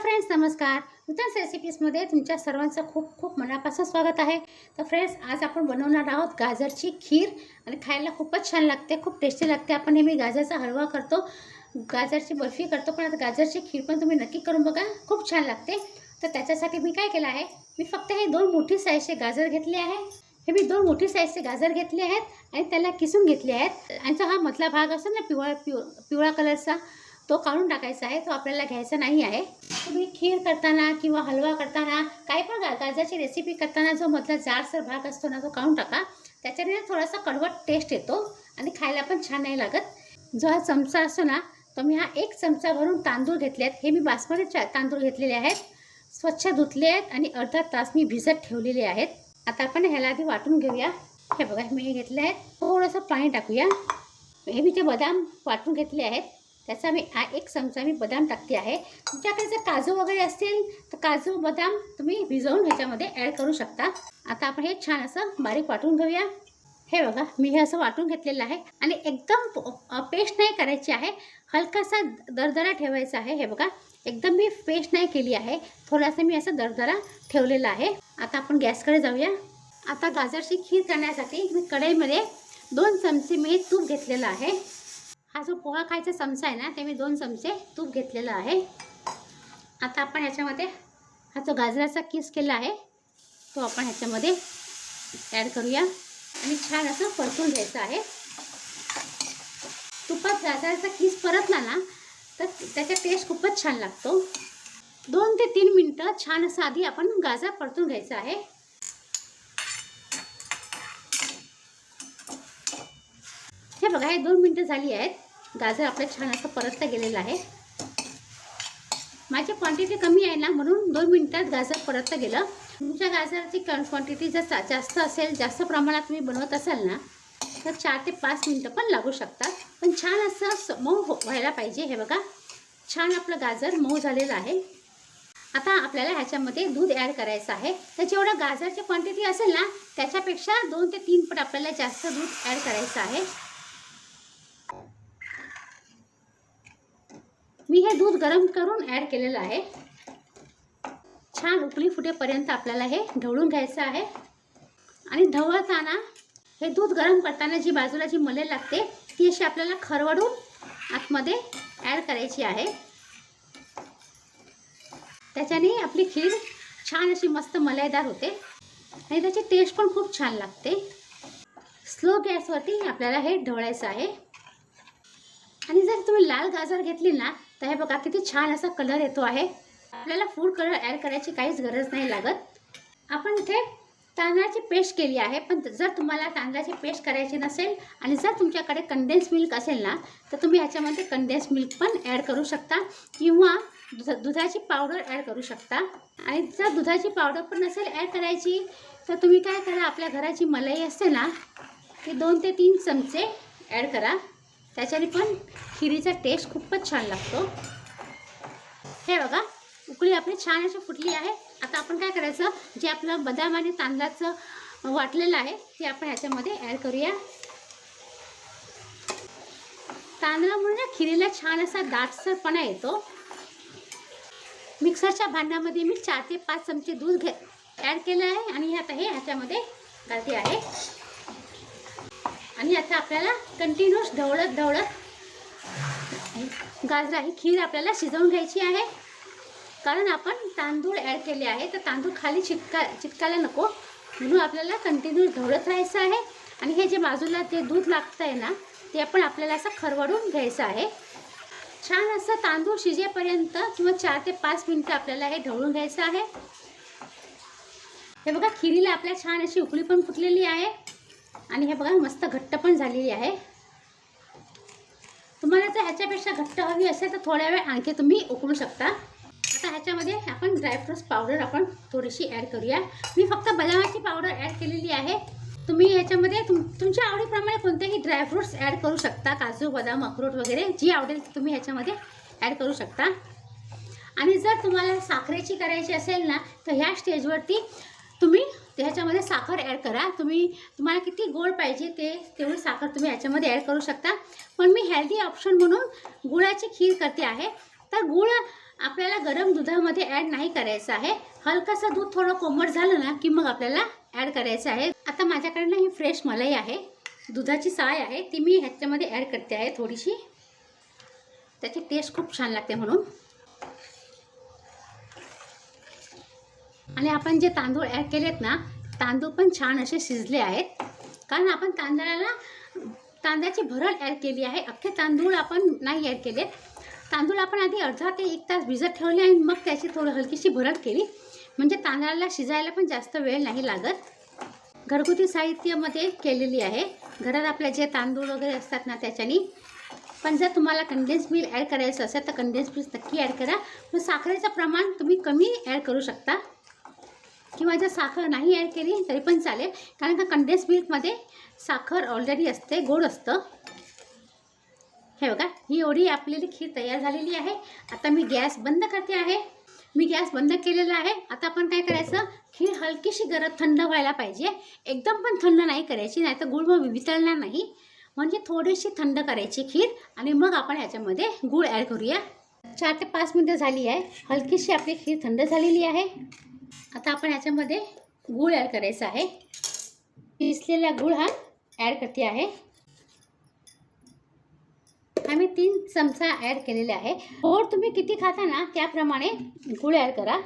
Friends नमस्कार. नूतन रेसिपीजमध्ये तुमच्या सर्वांचं खूप खूप मनापासून स्वागत आहे. तर फ्रेंड्स आज आपण बनवणार आहोत गाजरची खीर आणि खायला खूपच छान लागते खूप टेस्टी लागते. आपण नेहमी गाजरचा हलवा करतो गाजरची बर्फी करतो पण आता गाजरची खीर पण तुम्ही नक्की करून बघा खूप छान लागते. तर त्याच्यासाठी मी काय केलं आहे मी फक्त हे दोन मोठी साईजचे गाजर घेतले आहे. हे मी दोन मोठी साईजचे गाजर घेतले आहेत आणि त्याला किसून घेतले आहेत. आणि तो हा मधला भाग असेल ना पिवळा पिव पिवळा कलरचा तो काढून टाकायचा आहे तो आपल्याला घ्यायचा नाही आहे. तुम्ही खीर करताना किंवा हलवा करताना काही पण गा रेसिपी करताना जो मधला जाडसर भाग असतो ना तो काढून टाका. त्याच्याने थोडासा कडवट टेस्ट येतो आणि खायला पण छान नाही लागत. जो हा चमचा असतो ना तो मी हा एक चमचा भरून तांदूळ घेतले आहेत हे मी बासमती तांदूळ घेतलेले आहेत. स्वच्छ धुतले आहेत आणि अर्धा तास मी भिजत ठेवलेले आहेत. आता आपण ह्याला आधी वाटून घेऊया. हे बघा मी हे घेतले आहेत. थोडंसं पाणी टाकूया. हे मी ते बदाम वाटून घेतले आहेत. त्याचा मी एक चमचा मी बदाम टाकते आहे. तुमच्याकडे जर काजू वगैरे असतील तर काजू बदाम तुम्ही भिजवून ह्याच्यामध्ये ॲड करू शकता. आता आपण हे छान असं बारीक वाटून घेऊया. हे बघा मी हे असं वाटून घेतलेलं आहे. आणि एकदम पेस्ट नाही करायची आहे. हलकासा दरदरा ठेवायचा आहे. हे बघा एकदम मी पेस्ट नाही केली आहे. थोडासा मी असं दरदरा ठेवलेला आहे. आता आपण गॅसकडे जाऊया. आता गाजरची खीर करण्यासाठी मी कढईमध्ये दोन चमचे मी तूप घेतलेलं आहे. हा जो पोहा खायचा चमचा आहे ना ते मी दोन चमचे तूप घेतलेलं आहे. आता आपण ह्याच्यामध्ये हा जो गाजराचा किस केला आहे तो आपण ह्याच्यामध्ये ॲड करूया. आणि छान असं परतून घ्यायचं आहे. तुपात गाजराचा किस परतला ना तर त्याचा टेस्ट खूपच छान लागतो. दोन ते तीन मिनटं छान असं आधी आपण गाजर परतून घ्यायचा आहे. बघा हे दोन मिनटं झाली आहेत. गाजर आपलं छान असं परतलं गेलेलं आहे. माझी क्वांटिटी कमी आहे ना म्हणून दोन मिनटात गाजर परतलं गेलं. तुमच्या गाजराची क्वांटिटी जर जास्त असेल जास्त प्रमाणात तुम्ही बनवत असाल ना तर चार ते पाच मिनटं पण लागू शकतात. पण छान असं मऊ हो- व्हायला पाहिजे हे बघा. छान आपलं गाजर मऊ झालेलं आहे. आता आपल्याला ह्याच्यामध्ये दूध ॲड करायचं आहे. तर जेवढं गाजरची क्वांटिटी असेल ना त्याच्यापेक्षा दोन ते तीन पट आपल्याला जास्त दूध ॲड करायचं आहे. मी हे दूध गरम करून ॲड केलेलं आहे. छान उकळी फुटेपर्यंत आपल्याला हे ढवळून घ्यायचं आहे. आणि ढवळताना हे दूध गरम करताना जी बाजूला जी मले लागते ती अशी आपल्याला खरवडून आतमध्ये ॲड करायची आहे. त्याच्याने आपली खीर छान अशी मस्त मलाईदार होते. आणि त्याची टेस्ट पण खूप छान लागते. स्लो गॅसवरती आपल्याला हे ढवळायचं आहे. आणि जर तुम्ही लाल गाजर घेतली ना तर हे बघा किती छान असा कलर येतो आहे. आपल्याला फूड कलर ॲड करायची काहीच गरज नाही लागत. आपण इथे तांदळाची पेस्ट केली आहे पण जर तुम्हाला तांदळाची पेस्ट करायची नसेल आणि जर तुमच्याकडे कंडेन्स मिल्क असेल ना तर तुम्ही ह्याच्यामध्ये कंडेन्स मिल्क पण ॲड करू शकता किंवा दुधा दुधाची पावडर ॲड करू शकता. आणि जर दुधाची पावडर पण नसेल ॲड करायची तर तुम्ही काय करा आपल्या घराची मलाई असते ना ती दोन ते तीन चमचे ॲड करा. त्याच्याने पण खिरीचा टेस्ट खूपच छान लागतो. हे बघा उकळी आपली छान अशी फुटली आहे. आता आपण काय करायचं जे आपलं बदाम आणि तांदळाचं वाटलेलं आहे ते आपण ह्याच्यामध्ये ॲड करूया. तांदळामुळे ना खिरीला छान असा दाटसरपणा येतो. मिक्सरच्या भांड्यामध्ये मी चार ते पाच चमचे दूध घे ॲड केलं आहे आणि आता हे ह्याच्यामध्ये घालते आहे. आणि आता आपल्याला कंटिन्युअस ढवळत ढवळत गाजरा ही खीर आपल्याला शिजवून घ्यायची आहे. कारण आपण तांदूळ ॲड केले आहे. तर तांदूळ खाली चिटका चिटकायला नको. म्हणून आपल्याला कंटिन्यू ढवळत राहायचं आहे. आणि हे जे बाजूला जे दूध लागतं आहे ना ते आपण आपल्याला असं खरवडून घ्यायचं आहे. छान असं तांदूळ शिजेपर्यंत किंवा चार ते पाच मिनटं आपल्याला हे ढवळून घ्यायचं आहे. हे बघा खिरीला आपल्या छान अशी उकळी पण फुटलेली आहे. आणि हे बघा मस्त घट्ट पण झालेली आहे. तुम्हाला जर ह्याच्यापेक्षा घट्ट हवी असेल तर थोड्या वेळ आणखी तुम्ही उकळू शकता. आता ह्याच्यामध्ये आपण ड्रायफ्रूट्स पावडर आपण थोडीशी ॲड करूया. मी फक्त बदामाची पावडर ॲड केलेली आहे. तुम्ही ह्याच्यामध्ये तुम तुमच्या आवडीप्रमाणे कोणतेही ड्रायफ्रूट्स ॲड करू शकता. काजू बदाम अक्रोट वगैरे जी आवडेल ती तुम्ही ह्याच्यामध्ये ॲड करू शकता. आणि जर तुम्हाला साखरेची करायची असेल ना तर ह्या स्टेजवरती ह्याच्यामध्ये साखर ॲड करा. तुम्ही तुम्हाला किती गोड पाहिजे ते तेवढी साखर तुम्ही ह्याच्यामध्ये ॲड करू शकता. पण मी हेल्दी ऑप्शन म्हणून गुळाची खीर करते आहे. तर गुळ आपल्याला गरम दुधामध्ये ॲड नाही करायचं आहे. हलकंसं दूध थोडं कोमट झालं ना की मग आपल्याला ॲड करायचं आहे. आता माझ्याकडनं ही फ्रेश मलाई आहे. दुधाची साय आहे. ती मी ह्याच्यामध्ये ॲड करते आहे थोडीशी. त्याची टेस्ट खूप छान लागते म्हणून. आणि आपण जे तांदूळ ॲड केलेत ना तांदूळ पण छान असे शिजले आहेत. कारण आपण तांदळाला तांदळाची भरड ॲड केली आहे. अख्खे तांदूळ आपण नाही ॲड केले. तांदूळ आपण आधी अर्धा ते एक तास भिजत ठेवले आणि मग त्याची थोडं हलकीशी भरड केली. म्हणजे तांदळाला शिजायला पण जास्त वेळ नाही लागत. घरगुती साहित्यामध्ये केलेली आहे. घरात आपल्या जे तांदूळ वगैरे असतात ना त्याच्यानी. पण जर तुम्हाला कंडेन्स मिल्क ॲड करायचं असेल तर कंडेन्स मिल्क नक्की ॲड करा. मग साखरेचं प्रमाण तुम्ही कमी ॲड करू शकता. किंवा जर साखर नाही ॲड केली तरी पण चालेल. कारण का कंडेन्स मिल्कमध्ये साखर ऑलरेडी असते गोड असतं. हे बघा ही एवढी आपलेली खीर तयार झालेली आहे. आता मी गॅस बंद करते आहे. मी गॅस बंद केलेला आहे. आता आपण काय करायचं? खीर हलकीशी गरम थंड व्हायला पाहिजे. एकदम पण थंड नाही करायची नाही तर गुळ मग वितळणार नाही. म्हणजे थोडीशी थंड करायची खीर आणि मग आपण ह्याच्यामध्ये गूळ ॲड करूया. चार ते पाच मिनटं झाली आहे. हलकीशी आपली खीर थंड झालेली आहे. आता आपण याच्यामध्ये गूळ ॲड करायचा आहे. किसलेला गूळ हा ॲड करते आहे. आम्ही तीन चमचा ॲड केलेले आहे. गोड तुम्ही किती खाता ना त्याप्रमाणे गूळ ॲड करा.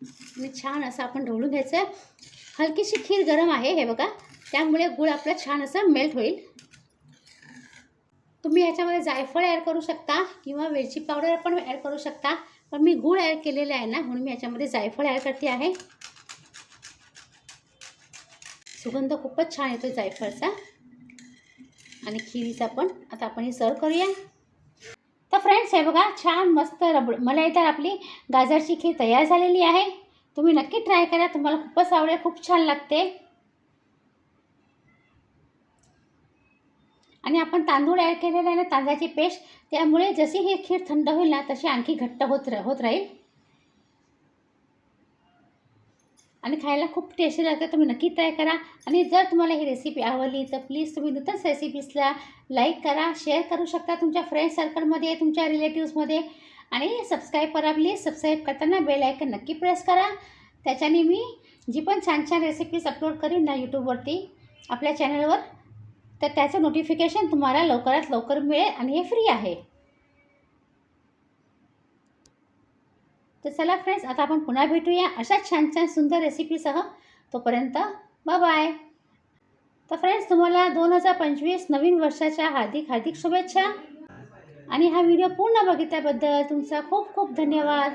आणि छान असं आपण ढवळून घ्यायचं. हलकीशी खीर गरम आहे हे बघा. त्यामुळे गूळ आपला छान असं मेल्ट होईल. तुम्ही ह्याच्यामध्ये जायफळ ॲड करू शकता किंवा वेलची पावडर पण ॲड करू शकता. पण मी गूळ ॲड केलेलं आहे ना म्हणून मी याच्यामध्ये जायफळ ॲड करते आहे. सुगंध खूपच छान येतो जायफळचा. आणि खिरीचा पण. आता आपण हे सर्व करूया. तर फ्रेंड्स हे बघा छान मस्त रबड मलाईदार आपली गाजरची खीर तयार झालेली आहे. तुम्ही नक्की ट्राय करा तुम्हाला खूपच आवडेल खूप छान लागते. आणि आपण तांदूळ ॲड केलेला आहे ना तांदळाची पेस्ट त्यामुळे जशी ही खीर थंड होईल ना तशी आणखी घट्ट होत रा होत राहील. आणि खायला खूप टेस्टी लागते तुम्ही नक्की ट्राय करा. आणि जर तुम्हाला ही रेसिपी आवडली तर प्लीज तुम्ही नूतनच रेसिपीजला लाईक करा शेअर करू शकता तुमच्या फ्रेंड सर्कलमध्ये तुमच्या रिलेटिव्समध्ये आणि सबस्क्राईब करा प्लीज सबस्क्राईब करताना बेल आयकन नक्की प्रेस करा. त्याच्याने मी जी पण छान छान रेसिपीज अपलोड करीन ना यूट्यूबवरती आपल्या चॅनलवर तर त्याचं नोटिफिकेशन तुम्हाला लवकरात लवकर मिळेल आणि हे फ्री आहे. तर चला फ्रेंड्स आता आपण पुन्हा भेटूया अशाच छान छान सुंदर रेसिपीसह तोपर्यंत बाय बाय तर फ्रेंड्स तुम्हाला दोन हजार पंचवीस नवीन वर्षाच्या हार्दिक हार्दिक शुभेच्छा. आणि हा व्हिडिओ पूर्ण बघितल्याबद्दल तुमचा खूप खूप धन्यवाद.